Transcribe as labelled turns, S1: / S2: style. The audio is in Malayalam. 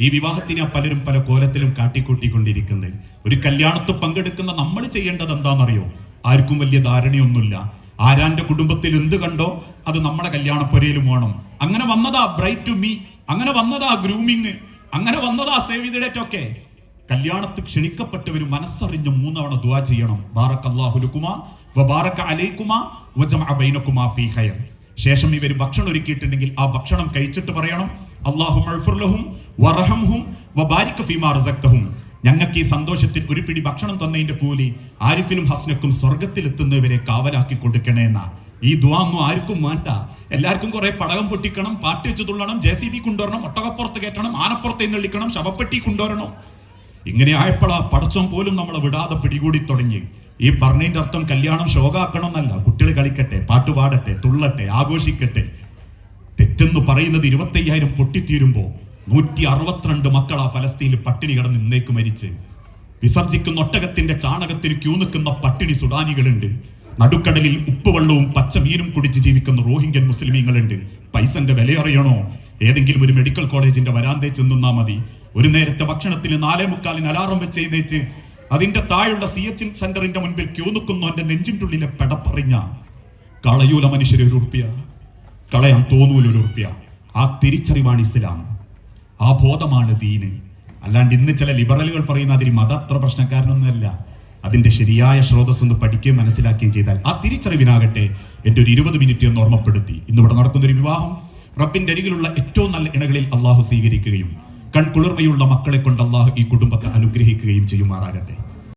S1: ഈ വിവാഹത്തിനെ പലരും പല കോലത്തിലും കാട്ടിക്കൂട്ടിക്കൊണ്ടിരിക്കുന്നത്. ഒരു കല്യാണത്ത് പങ്കെടുക്കുന്ന നമ്മൾ ചെയ്യേണ്ടത് എന്താണെന്നറിയോ? ആർക്കും വലിയ ധാരണയൊന്നുമില്ല. ആരാന്റെ കുടുംബത്തിൽ എന്ത് കണ്ടോ അത് നമ്മുടെ കല്യാണപ്പൊരയിലും വേണം. അങ്ങനെ വന്നതാ ബ്രൈറ്റ് ടു മീ അങ്ങനെ വന്നതാ ഗ്രൂമിങ് അങ്ങനെ വന്നതാ സേവ് ഡേറ്റ് ഒക്കെ. കല്യാണത്തിൽ ക്ഷണിക്കപ്പെട്ടവരും മനസ്സറിഞ്ഞ് മൂന്നവണ ദുവാ ചെയ്യണം. ബാറക് ബൈനക്കുമാ ഫീ ഖൈർ. ശേഷം ഇവർ ഭക്ഷണം ഒരുക്കിയിട്ടുണ്ടെങ്കിൽ ആ ഭക്ഷണം കഴിച്ചിട്ട് പറയണം അള്ളാഹു അള്ളാഹും വറഹംഹും വബാരിക് ഫീമാ റസക്തഹും ഞങ്ങൾക്ക് ഈ സന്തോഷത്തിൽ ഒരു പിടി ഭക്ഷണം തന്നതിന്റെ കൂലി ആരിഫിനും ഹസ്നക്കും സ്വർഗത്തിൽ എത്തുന്നവരെ കാവലാക്കി കൊടുക്കണേന്നാ. ഈ ദുവാ ഒന്നും ആർക്കും വേണ്ട. എല്ലാവർക്കും കുറെ പടകം പൊട്ടിക്കണം പാട്ട് വെച്ച് തുള്ളണം ജെ സി ബി കൊണ്ടുവരണം ഒട്ടകപ്പുറത്ത് കയറ്റണം ആനപ്പുറത്ത് എന്നെള്ളിക്കണം ശവപ്പെട്ടി കൊണ്ടുവരണം. ഇങ്ങനെ ആയപ്പോഴാ പടച്ചം പോലും നമ്മളെ വിടാതെ പിടികൂടി തുടങ്ങി. ഈ പറഞ്ഞതിന്റെ അർത്ഥം കല്യാണം ശോകാക്കണം എന്നല്ല കുട്ടികൾ കളിക്കട്ടെ പാട്ടുപാടട്ടെ തുള്ളട്ടെ ആഘോഷിക്കട്ടെ. തെറ്റെന്ന് പറയുന്നത് ഇരുപത്തയ്യായിരം പൊട്ടിത്തീരുമ്പോ നൂറ്റി അറുപത്തിരണ്ട് മക്കളാ ഫലസ്തീനിൽ പട്ടിണി കിടന്ന് ഇന്നേക്ക് മരിച്ച്. വിസർജിക്കുന്ന ഒട്ടകത്തിന്റെ ചാണകത്തിന് ക്യൂ നിൽക്കുന്ന പട്ടിണി സുഡാനികളുണ്ട്. നടുക്കടലിൽ ഉപ്പുവെള്ളവും പച്ചമീനും കുടിച്ച് ജീവിക്കുന്ന റോഹിംഗ്യൻ മുസ്ലിമീങ്ങളുണ്ട്. പൈസന്റെ വില അറിയണോ ഏതെങ്കിലും ഒരു മെഡിക്കൽ കോളേജിന്റെ വരാന്തേ ചെന്നാ മതി. ഒരു നേരത്തെ ഭക്ഷണത്തിന് നാലേ മുക്കാലിന് അലാറം വെച്ച് എഴുന്നേറ്റ് അതിന്റെ താഴെയുള്ള സി എച്ച് സെന്ററിന്റെ മുൻപിൽ ക്യൂ നിൽക്കുന്നു എന്റെ നെഞ്ചിന്റെ ഉള്ളിലെ പെടപ്പറിഞ്ഞ. കളയൂല മനുഷ്യരെ ഒരു ഉറുപ്പ്യ. കളയാൻ തോന്നൂല ഒരു ഉറുപ്പ്യ. ആ തിരിച്ചറിവാണ് ഇസ്ലാം. ആ ബോധമാണ് ദീന്. അല്ലാണ്ട് ഇന്ന് ചില ലിബറലുകൾ പറയുന്ന അതിന് മത അത്ര പ്രശ്നക്കാരനൊന്നുമല്ല. അതിന്റെ ശരിയായ സ്രോതസ് ഒന്ന് പഠിക്കുകയും മനസ്സിലാക്കുകയും ചെയ്താൽ ആ തിരിച്ചറിവിനാകട്ടെ എന്റെ ഒരു ഇരുപത് മിനിറ്റ് ഒന്ന് ഓർമ്മപ്പെടുത്തി. ഇന്നിവിടെ നടക്കുന്ന ഒരു വിവാഹം റബ്ബിന്റെ അരികിലുള്ള ഏറ്റവും നല്ല ഇണകളിൽ അള്ളാഹു സ്വീകരിക്കുകയും കൺകുളിർമയുള്ള മക്കളെ കൊണ്ട് അള്ളാഹു ഈ കുടുംബത്തെ അനുഗ്രഹിക്കുകയും ചെയ്യുമാറാകട്ടെ.